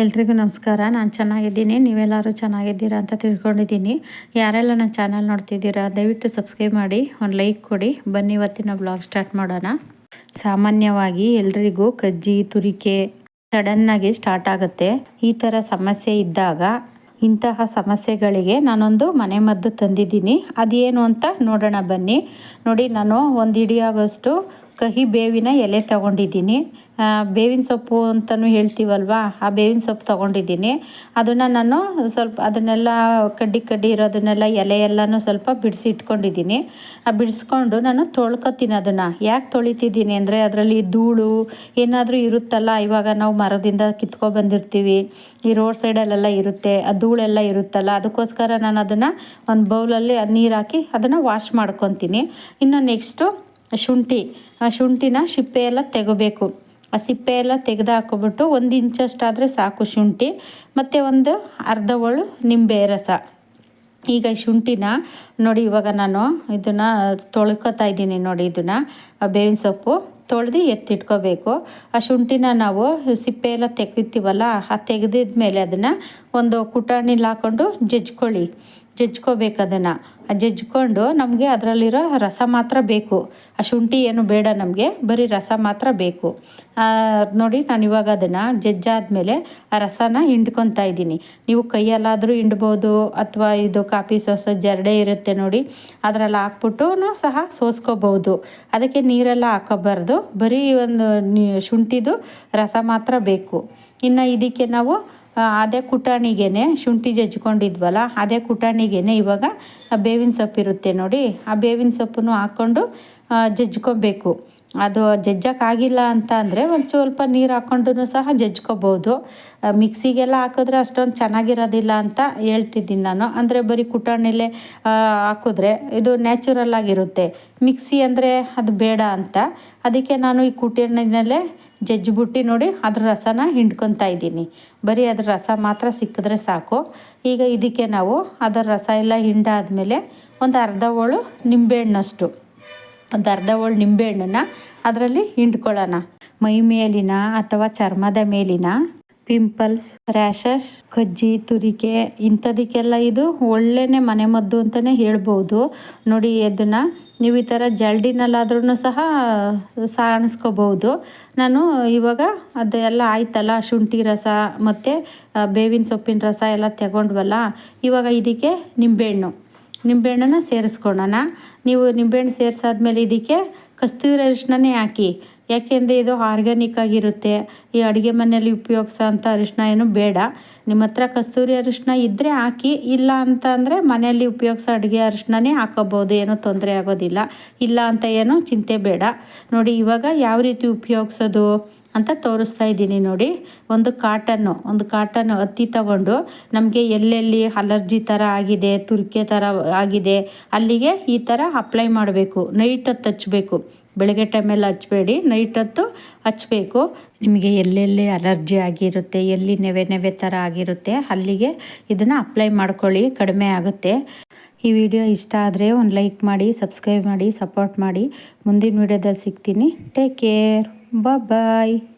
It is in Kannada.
ಎಲ್ರಿಗೂ ನಮಸ್ಕಾರ. ನಾನು ಚೆನ್ನಾಗಿದ್ದೀನಿ. ನೀವೆಲ್ಲರೂ ಚೆನ್ನಾಗಿದ್ದೀರಾ ಅಂತ ತಿಳ್ಕೊಂಡಿದ್ದೀನಿ. ಯಾರೆಲ್ಲ ನನ್ನ ಚಾನಲ್ ನೋಡ್ತಿದ್ದೀರಾ, ದಯವಿಟ್ಟು ಸಬ್ಸ್ಕ್ರೈಬ್ ಮಾಡಿ, ಒಂದು ಲೈಕ್ ಕೊಡಿ. ಬನ್ನಿ ಇವತ್ತಿನ ಬ್ಲಾಗ್ ಸ್ಟಾರ್ಟ್ ಮಾಡೋಣ. ಸಾಮಾನ್ಯವಾಗಿ ಎಲ್ರಿಗೂ ಕಜ್ಜಿ, ತುರಿಕೆ ಸಡನ್ನಾಗಿ ಸ್ಟಾರ್ಟ್ ಆಗುತ್ತೆ. ಈ ಥರ ಸಮಸ್ಯೆ ಇದ್ದಾಗ ಇಂತಹ ಸಮಸ್ಯೆಗಳಿಗೆ ನಾನೊಂದು ಮನೆ ಮದ್ದು ತಂದಿದ್ದೀನಿ. ಅದೇನು ಅಂತ ನೋಡೋಣ ಬನ್ನಿ. ನೋಡಿ, ನಾನು ಒಂದು ಹಿಡಿಯಾಗೋಷ್ಟು ಕಹಿ ಬೇವಿನ ಎಲೆ ತಗೊಂಡಿದ್ದೀನಿ. ಬೇವಿನ ಸೊಪ್ಪು ಅಂತಲೂ ಹೇಳ್ತೀವಲ್ವ? ಆ ಬೇವಿನ ಸೊಪ್ಪು ತೊಗೊಂಡಿದ್ದೀನಿ. ಅದನ್ನು ನಾನು ಸ್ವಲ್ಪ ಅದನ್ನೆಲ್ಲ ಕಡ್ಡಿ ಕಡ್ಡಿ ಇರೋದನ್ನೆಲ್ಲ ಎಲೆ ಎಲ್ಲನೂ ಸ್ವಲ್ಪ ಬಿಡಿಸಿ ಇಟ್ಕೊಂಡಿದ್ದೀನಿ ಆ ಬಿಡಿಸ್ಕೊಂಡು ನಾನು ತೊಳ್ಕೊತೀನಿ ಅದನ್ನು. ಯಾಕೆ ತೊಳಿತಿದ್ದೀನಿ ಅಂದರೆ ಅದರಲ್ಲಿ ಧೂಳು ಏನಾದರೂ ಇರುತ್ತಲ್ಲ, ಇವಾಗ ನಾವು ಮರದಿಂದ ಕಿತ್ಕೊಬಂದಿರ್ತೀವಿ ಈ ರೋಡ್ ಸೈಡಲ್ಲೆಲ್ಲ ಇರುತ್ತೆ, ಆ ಧೂಳೆಲ್ಲ ಇರುತ್ತಲ್ಲ, ಅದಕ್ಕೋಸ್ಕರ ನಾನು ಅದನ್ನು ಒಂದು ಬೌಲಲ್ಲಿ ನೀರು ಹಾಕಿ ಅದನ್ನು ವಾಶ್ ಮಾಡ್ಕೊತೀನಿ. ಇನ್ನು ನೆಕ್ಸ್ಟು ಶುಂಠಿ. ಆ ಶುಂಠಿನ ಸಿಪ್ಪೆ ಎಲ್ಲ ತೆಗೋಬೇಕು. ಆ ಸಿಪ್ಪೆ ಎಲ್ಲ ತೆಗೆದು ಹಾಕೊಬಿಟ್ಟು ಒಂದು ಇಂಚಷ್ಟಾದರೆ ಸಾಕು ಶುಂಠಿ, ಮತ್ತು ಒಂದು ಅರ್ಧ ಒಳು ನಿಂಬೆ ರಸ ಈಗ ಶುಂಠಿನ ನೋಡಿ ಇವಾಗ ನಾನು ಇದನ್ನು ತೊಳ್ಕೊತಾ ಇದ್ದೀನಿ ನೋಡಿ ಇದನ್ನು ಬೇವಿನ ಸೊಪ್ಪು ತೊಳೆದು ಎತ್ತಿಟ್ಕೋಬೇಕು. ಆ ಶುಂಠಿನ ನಾವು ಸಿಪ್ಪೆ ಎಲ್ಲ ತೆಗಿತೀವಲ್ಲ ಆ ತೆಗೆದಿದ್ಮೇಲೆ ಅದನ್ನು ಒಂದು ಕುಟಾಣಿಲಿ ಹಾಕ್ಕೊಂಡು ಜಜ್ಕೊಳ್ಳಿ. ಜಜ್ಕೋಬೇಕು ಅದನ್ನು. ಜಜ್ಕೊಂಡು ನಮಗೆ ಅದರಲ್ಲಿರೋ ರಸ ಮಾತ್ರ ಬೇಕು. ಆ ಶುಂಠಿ ಏನು ಬೇಡ ನಮಗೆ, ಬರೀ ರಸ ಮಾತ್ರ ಬೇಕು. ನೋಡಿ ನಾನು ಇವಾಗ ಅದನ್ನು ಜಜ್ಜಾದಮೇಲೆ ಆ ರಸನ ಹಿಂಡ್ಕೊತಾ ಇದ್ದೀನಿ. ನೀವು ಕೈಯಲ್ಲಾದರೂ ಹಿಂಡ್ಬೋದು ಅಥವಾ ಇದು ಕಾಫಿ ಸೋಸ ಜರಡೆ ಇರುತ್ತೆ ನೋಡಿ, ಅದರಲ್ಲಿ ಹಾಕ್ಬಿಟ್ಟು ಸಹ ಸೋಸ್ಕೋಬೋದು. ಅದಕ್ಕೆ ನೀರೆಲ್ಲ ಹಾಕೋಬಾರ್ದು. ಬರೀ ಒಂದು ಶುಂಠಿದು ರಸ ಮಾತ್ರ ಬೇಕು. ಇನ್ನು ಇದಕ್ಕೆ ನಾವು ಅದೇ ಕುಟಾಣಿಗೆನೆ ಶುಂಠಿ ಜಜ್ಕೊಂಡಿದ್ವಲ್ಲ ಅದೇ ಕುಟಾಣಿಗೆನೆ ಇವಾಗ ಬೇವಿನ ಸೊಪ್ಪು ಇರುತ್ತೆ ನೋಡಿ, ಆ ಬೇವಿನ ಸೊಪ್ಪನ್ನು ಹಾಕ್ಕೊಂಡು ಜಜ್ಕೊಬೇಕು ಅದು ಜಜ್ಜಕ್ಕಾಗಿಲ್ಲ ಅಂತ ಅಂದರೆ ಒಂದು ಸ್ವಲ್ಪ ನೀರು ಹಾಕ್ಕೊಂಡು ಸಹ ಜಜ್ಕೋಬೋದು ಮಿಕ್ಸಿಗೆಲ್ಲ ಹಾಕಿದ್ರೆ ಅಷ್ಟೊಂದು ಚೆನ್ನಾಗಿರೋದಿಲ್ಲ ಅಂತ ಹೇಳ್ತಿದ್ದೀನಿ ನಾನು. ಅಂದರೆ ಬರೀ ಕುಟಾಣಿಲೆ ಹಾಕಿದ್ರೆ ಇದು ನ್ಯಾಚುರಲ್ ಆಗಿರುತ್ತೆ. ಮಿಕ್ಸಿ ಅಂದರೆ ಅದು ಬೇಡ ಅಂತ. ಅದಕ್ಕೆ ನಾನು ಈ ಕುಟಾಣಿನಲ್ಲೇ ಜಜ್ಜಿಬಿಟ್ಟು ನೋಡಿ ಅದ್ರ ರಸನ ಹಿಂಡ್ಕೊತಾ ಇದ್ದೀನಿ. ಬರೀ ಅದ್ರ ರಸ ಮಾತ್ರ ಸಿಕ್ಕಿದ್ರೆ ಸಾಕು. ಈಗ ಇದಕ್ಕೆ ನಾವು ಅದರ ರಸ ಎಲ್ಲ ಹಿಂಡಾದಮೇಲೆ ಒಂದು ಅರ್ಧ ಹೋಳು ನಿಂಬೆಹಣ್ಣಷ್ಟು. ಒಂದು ಅರ್ಧ ಹೋಳು ನಿಂಬೆಹಣ್ಣನ್ನ ಅದರಲ್ಲಿ ಹಿಂಡ್ಕೊಳ್ಳೋಣ. ಮೈ ಮೇಲಿನ ಅಥವಾ ಚರ್ಮದ ಮೇಲಿನ ಪಿಂಪಲ್ಸ್ ರ್ಯಾಷಸ್ ಕಜ್ಜಿ, ತುರಿಕೆ ಇಂಥದಕ್ಕೆಲ್ಲ ಇದು ಒಳ್ಳೆಯ ಮನೆಮದ್ದು ಅಂತಲೇ ಹೇಳ್ಬೋದು. ನೋಡಿ ಅದನ್ನು ನೀವು ಈ ಥರ ಜಲ್ಡಿನಲ್ಲಾದ್ರೂ ಸಹ ಸಾಣಿಸ್ಕೋಬೋದು ನಾನು ಇವಾಗ ಅದೆಲ್ಲ ಆಯ್ತಲ್ಲ, ಶುಂಠಿ ರಸ ಮತ್ತು ಬೇವಿನ ಸೊಪ್ಪಿನ ರಸ ಎಲ್ಲ ತಗೊಂಡ್ವಲ್ಲ, ಇವಾಗ ಇದಕ್ಕೆ ನಿಂಬೆಹಣ್ಣು. ನಿಂಬೆಹಣ್ಣನ್ನ ಸೇರಿಸ್ಕೊಳ್ಳೋಣ. ನೀವು ನಿಂಬೆಹಣ್ಣು ಸೇರಿಸಾದ್ಮೇಲೆ ಇದಕ್ಕೆ ಕಸ್ತೂರಿ ಅರಿಶಿನೇ ಹಾಕಿ. ಯಾಕೆಂದರೆ ಇದು ಆರ್ಗ್ಯಾನಿಕ್ ಆಗಿರುತ್ತೆ. ಈ ಅಡುಗೆ ಮನೆಯಲ್ಲಿ ಉಪಯೋಗಿಸೋ ಅಂಥ ಅರಿಶಿನ ಏನು ಬೇಡ. ನಿಮ್ಮ ಹತ್ರ ಕಸ್ತೂರಿ ಅರಿಶಿನ ಇದ್ದರೆ ಹಾಕಿ, ಇಲ್ಲ ಅಂತ ಅಂದರೆ ಮನೆಯಲ್ಲಿ ಉಪಯೋಗಿಸೋ ಅಡುಗೆ ಅರಿಶಿನೇ ಹಾಕೋಬೋದು, ಏನೂ ತೊಂದರೆ ಆಗೋದಿಲ್ಲ. ಇಲ್ಲ ಅಂತ ಏನು ಚಿಂತೆ ಬೇಡ. ನೋಡಿ, ಇವಾಗ ಯಾವ ರೀತಿ ಉಪಯೋಗಿಸೋದು? ಅಂತ ತೋರಿಸ್ತಾ ಇದ್ದೀನಿ ನೋಡಿ. ಒಂದು ಕಾಟನ್ನು ಒಂದು ಕಾಟನ್ನು ಹತ್ತಿ ತಗೊಂಡು ನಮಗೆ ಎಲ್ಲೆಲ್ಲಿ ಅಲರ್ಜಿ ಥರ ಆಗಿದೆ, ತುರಿಕೆ ಥರ ಆಗಿದೆ, ಅಲ್ಲಿಗೆ ಈ ಥರ ಅಪ್ಲೈ ಮಾಡಬೇಕು. ನೈಟ್ ಹೊತ್ತು ಹಚ್ಚಬೇಕು. ಬೆಳಗ್ಗೆ ಟೈಮಲ್ಲಿ ಹಚ್ಚಬೇಡಿ. ನೈಟ್ ಹೊತ್ತು ಹಚ್ಚಬೇಕು. ನಿಮಗೆ ಎಲ್ಲೆಲ್ಲಿ ಅಲರ್ಜಿ ಆಗಿರುತ್ತೆ, ಎಲ್ಲಿ ನೆವೆ ನೆವೆ ಥರ ಆಗಿರುತ್ತೆ, ಅಲ್ಲಿಗೆ ಇದನ್ನು ಅಪ್ಲೈ ಮಾಡ್ಕೊಳ್ಳಿ. ಕಡಿಮೆ ಆಗುತ್ತೆ. ಈ ವಿಡಿಯೋ ಇಷ್ಟ ಆದರೆ ಒಂದು ಲೈಕ್ ಮಾಡಿ, ಸಬ್ಸ್ಕ್ರೈಬ್ ಮಾಡಿ, ಸಪೋರ್ಟ್ ಮಾಡಿ. ಮುಂದಿನ ವಿಡಿಯೋದಲ್ಲಿ ಸಿಗ್ತೀನಿ. Take care. Bye-bye.